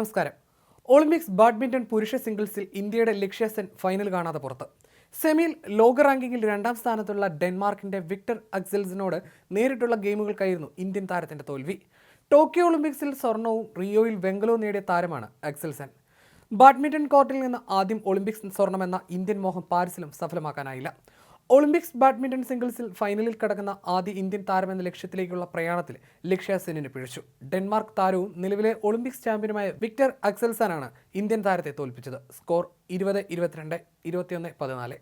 നമസ്കാരം. Olympics badminton പുരുഷ സിംഗിൾസിൽ ഇന്ത്യയുടെ ലക്ഷ്യ സെൻ ഫൈനൽ കാണാതെ പുറത്ത്. സെമിയിൽ ലോക റാങ്കിങ്ങിൽ രണ്ടാം സ്ഥാനത്തുള്ള ഡെൻമാർക്കിന്റെ വിക്ടർ അക്സൽസിനോട് നേരിട്ടുള്ള ഗെയിമുകൾക്കായിരുന്നു ഇന്ത്യൻ താരത്തിന്റെ തോൽവി. ടോക്കിയോ ഒളിമ്പിക്സിൽ സ്വർണവും റിയോയിൽ വെങ്കലവും നേടിയ താരമാണ് അക്സൽസൻ. ബാഡ്മിന്റൺ കോർട്ടിൽ നിന്ന് ആദ്യം ഒളിമ്പിക്സ് സ്വർണമെന്ന ഇന്ത്യൻ മോഹം പാരീസിലും സഫലമാക്കാനായില്ല. ഒളിമ്പിക്സ് ബാഡ്മിന്റൺ സിംഗിൾസിൽ ഫൈനലിൽ കടക്കുന്ന ആദ്യ ഇന്ത്യൻ താരമെന്ന ലക്ഷ്യത്തിലേക്കുള്ള പ്രയാണത്തിൽ ലക്ഷ്യ സെന്നിന് പിഴച്ചു. ഡെൻമാർക്ക് താരവും നിലവിലെ ഒളിമ്പിക്സ് ചാമ്പ്യനുമായ വിക്ടർ അക്സൽസനാണ് ഇന്ത്യൻ താരത്തെ തോൽപ്പിച്ചത്. സ്കോർ ഇരുപത് ഇരുപത്തിരണ്ട് ഇരുപത്തിയൊന്ന് പതിനാല്.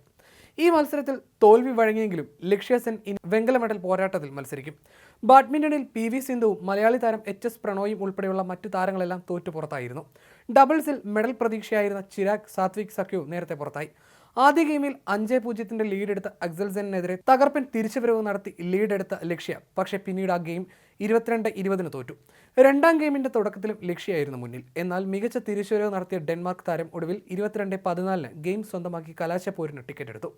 ഈ മത്സരത്തിൽ തോൽവി വഴങ്ങിയെങ്കിലും ലക്ഷ്യ സെൻ ഇനി വെങ്കല മെഡൽ പോരാട്ടത്തിൽ മത്സരിക്കും. ബാഡ്മിന്റണിൽ പി വി സിന്ധുവും മലയാളി താരം എച്ച് എസ് പ്രണോയും ഉൾപ്പെടെയുള്ള മറ്റു താരങ്ങളെല്ലാം തോറ്റു പുറത്തായിരുന്നു. ഡബിൾസിൽ മെഡൽ പ്രതീക്ഷയായിരുന്ന ചിരാഗ് സാത്വിക് സഖ്യവും നേരത്തെ പുറത്തായി. ആദ്യ ഗെയിമിൽ അഞ്ച് പൂജ്യത്തിന്റെ ലീഡ് എടുത്ത അക്സൽസെനെതിരെ തകർപ്പൻ തിരിച്ചുവരവ് നടത്തി ലീഡെടുത്ത ലക്ഷ്യ. പക്ഷേ പിന്നീട് ആ ഗെയിം ഇരുപത്തിരണ്ട് ഇരുപതിന് തോറ്റു. രണ്ടാം ഗെയിമിന്റെ തുടക്കത്തിലും ലക്ഷ്യയായിരുന്നു മുന്നിൽ. എന്നാൽ മികച്ച തിരിച്ചുവരവ് നടത്തിയ ഡെൻമാർക്ക് താരം ഒടുവിൽ ഇരുപത്തിരണ്ട് പതിനാലിന് ഗെയിം സ്വന്തമാക്കി കലാശപ്പോരിന് ടിക്കറ്റ് എടുത്തു.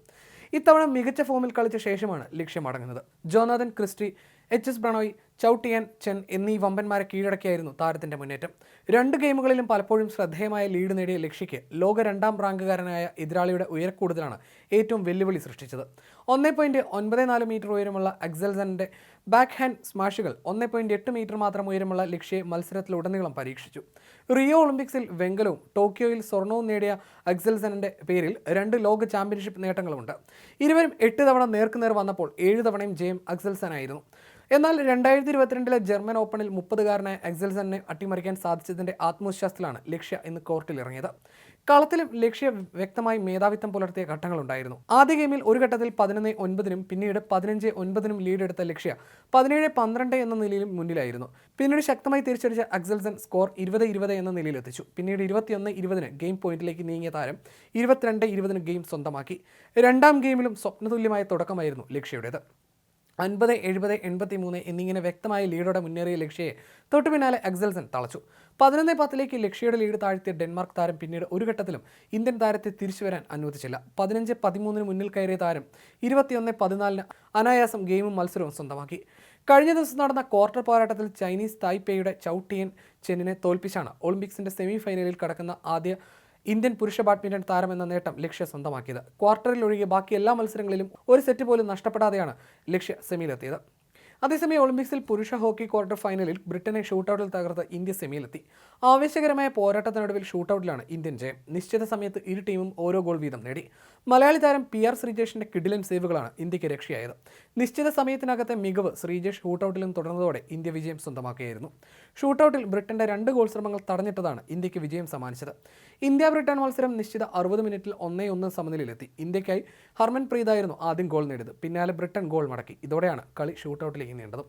ഇത്തവണ മികച്ച ഫോമിൽ കളിച്ച ശേഷമാണ് ലക്ഷ്യം അടങ്ങുന്നത്. Jonathan Christie H S Prannoy Chou Tien Chen എന്നീ വമ്പന്മാരെ കീഴടക്കിയായിരുന്നു താരത്തിന്റെ മുന്നേറ്റം. രണ്ട് ഗെയിമുകളിലും പലപ്പോഴും ശ്രദ്ധേയമായ ലീഡ് നേടിയ ലക്ഷ്യയ്ക്ക് ലോക രണ്ടാം റാങ്കുകാരനായ എതിരാളിയുടെ ഉയരക്കൂടുതലാണ് ഏറ്റവും വെല്ലുവിളി സൃഷ്ടിച്ചത്. ഒന്നേ പോയിന്റ് ഒൻപത് നാല് മീറ്റർ ഉയരമുള്ള അക്സൽസന്റെ ബാക്ക് ഹാൻഡ് സ്മാഷുകൾ ഒന്നേ പോയിന്റ് എട്ട് മീറ്റർ മാത്രം ഉയരമുള്ള ലക്ഷ്യയെ മത്സരത്തിലുടനീളം പരീക്ഷിച്ചു. റിയോ ഒളിമ്പിക്സിൽ വെങ്കലവും ടോക്കിയോയിൽ സ്വർണവും നേടിയ അക്സൽസന്റെ പേരിൽ രണ്ട് ലോക ചാമ്പ്യൻഷിപ്പ് നേട്ടങ്ങളുമുണ്ട്. ഇരുവരും എട്ട് തവണ നേർക്കുനേർ വന്നപ്പോൾ ഏഴ് തവണയും ജയം അക്സൽസനായിരുന്നു. എന്നാൽ രണ്ടായിരത്തി ഇരുപത്തിരണ്ടിലെ ജർമ്മൻ ഓപ്പണിൽ മുപ്പതുകാരനായ എക്സൽസനെ അട്ടിമറിക്കാൻ സാധിച്ചതിന്റെ ആത്മവിശ്വാസത്തിലാണ് ലക്ഷ്യ ഇന്ന് കോർട്ടിൽ ഇറങ്ങിയത് കളത്തിലും ലക്ഷ്യ വ്യക്തമായി മേധാവിത്വം പുലർത്തിയ ഘട്ടങ്ങളുണ്ടായിരുന്നു. ആദ്യ ഗെയിമിൽ ഒരു ഘട്ടത്തിൽ പതിനൊന്ന് ഒൻപതിനും പിന്നീട് പതിനഞ്ച് ഒൻപതിനും ലീഡ് എടുത്ത ലക്ഷ്യ പതിനേഴ് പന്ത്രണ്ട് എന്ന നിലയിലും മുന്നിലായിരുന്നു. പിന്നീട് ശക്തമായി തിരിച്ചടിച്ച അക്സൽസൺ സ്കോർ ഇരുപത് ഇരുപത് എന്ന നിലയിലെത്തിച്ചു. പിന്നീട് ഇരുപത്തിയൊന്ന് ഇരുപതിന് ഗെയിം പോയിന്റിലേക്ക് നീങ്ങിയ താരം ഇരുപത്തിരണ്ട് ഇരുപതിന് ഗെയിം സ്വന്തമാക്കി. രണ്ടാം ഗെയിമിലും സ്വപ്നതുല്യമായ തുടക്കമായിരുന്നു ലക്ഷ്യയുടേത്. അൻപത് എഴുപത് എൺപത്തി മൂന്ന് എന്നിങ്ങനെ വ്യക്തമായ ലീഡോടെ മുന്നേറിയ ലക്ഷ്യയെ തൊട്ടു പിന്നാലെ എക്സൽസൺ തളച്ചു. പതിനൊന്ന് പത്തിലേക്ക് ലക്ഷ്യയുടെ ലീഡ് താഴ്ത്തിയ ഡെൻമാർക്ക് താരം പിന്നീട് ഒരു ഘട്ടത്തിലും ഇന്ത്യൻ താരത്തെ തിരിച്ചു വരാൻ അനുവദിച്ചില്ല. പതിനഞ്ച് പതിമൂന്നിന് മുന്നിൽ കയറിയ താരം ഇരുപത്തിയൊന്ന് പതിനാലിന് അനായാസം ഗെയിമും മത്സരവും സ്വന്തമാക്കി. കഴിഞ്ഞ ദിവസം നടന്ന ക്വാർട്ടർ പോരാട്ടത്തിൽ ചൈനീസ് തായ്പേയുടെ ചൌട്ടിയൻ ചെന്നിനെ തോൽപ്പിച്ചാണ് ഒളിമ്പിക്സിന്റെ സെമി ഫൈനലിൽ കടക്കുന്ന ആദ്യ ഇന്ത്യൻ പുരുഷ ബാഡ്മിന്റൺ താരം എന്ന നേട്ടം ലക്ഷ്യ സ്വന്തമാക്കിയത്. ക്വാർട്ടറിൽ ഒഴികെ ബാക്കി എല്ലാ മത്സരങ്ങളിലും ഒരു സെറ്റ് പോലും നഷ്ടപ്പെടാതെയാണ് ലക്ഷ്യ സെമിയിലെത്തിയത്. അതേസമയം ഒളിമ്പിക്സിൽ പുരുഷ ഹോക്കി ക്വാർട്ടർ ഫൈനലിൽ ബ്രിട്ടനെ ഷൂട്ടൌട്ടിൽ തകർത്ത് ഇന്ത്യ സെമിയിലെത്തി. ആവേശകരമായ പോരാട്ടത്തിനൊടുവിൽ ഷൂട്ടൌട്ടിലാണ് ഇന്ത്യൻ ജയം. നിശ്ചിത സമയത്ത് ഇരു ടീമും ഓരോ ഗോൾ വീതം നേടി. മലയാളി താരം പി ആർ ശ്രീജേഷിന്റെ കിഡിലൻ സേവുകളാണ് ഇന്ത്യയ്ക്ക് രക്ഷയായത്. നിശ്ചിത സമയത്തിനകത്തെ മികവ് ശ്രീജേഷ് ഷൂട്ടൌട്ടിലും തുടർന്നതോടെ ഇന്ത്യ വിജയം സ്വന്തമാക്കിയായിരുന്നു. ഷൂട്ടൌട്ടിൽ ബ്രിട്ടന്റെ രണ്ട് ഗോൾ ശ്രമങ്ങൾ തടഞ്ഞിട്ടതാണ് ഇന്ത്യയ്ക്ക് വിജയം സമ്മാനിച്ചത്. ഇന്ത്യ ബ്രിട്ടൻ മത്സരം നിശ്ചിത അറുപത് മിനിറ്റിൽ ഒന്നേ ഒന്ന് സമനിലയിലെത്തി. ഇന്ത്യക്കായി ഹർമൻ പ്രീതായിരുന്നു ആദ്യം ഗോൾ നേടിയത്. പിന്നാലെ ബ്രിട്ടൻ ഗോൾ മടക്കി. ഇതോടെയാണ് കളി ഷൂട്ടൌട്ടിലേക്ക് നീണ്ടത്